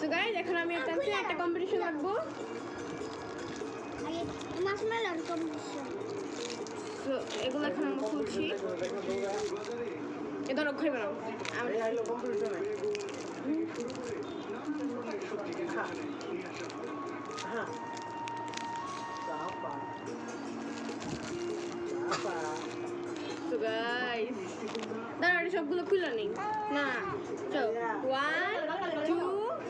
So guys এখন আমি একটা একটা কম্পিটিশন রাখব মাসমেলার কম্পিটিশন তো এগুলো এখন আমরা খুলছি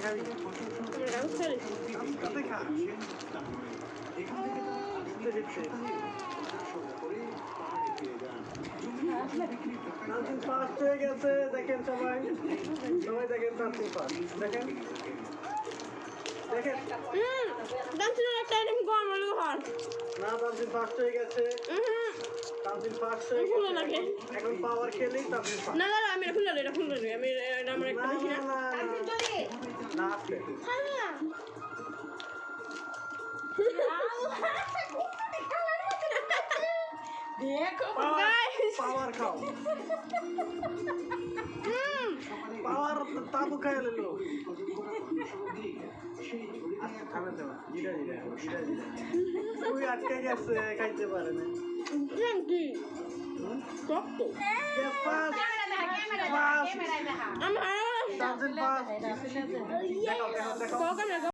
খাবি? হয়ে গেছে দেখেন সবাই। সবাই দেখেন নামচিন ফার্স্ট দেখেন। দেখেন। হুম একটা আইটেম কম হলো হর না নামচিন ফার্স্ট হয়ে গেছে। হুম নামচিন ফার্স্ট হয়ে গেছে। এখন পাওয়ার খেলেই না না আমি এটা খুলে আমি এটা আমার একটা Guys! পাওয়ার খাও পাওয়ার তাবু খাই লেলো খাবে দেবা জিরা জিরা জিরা জিরা তুই আটকে গেছে খাইতে পারে না কি শক্ত আমার সামসিং ফাস্ট দেখো দেখো দেখো কখন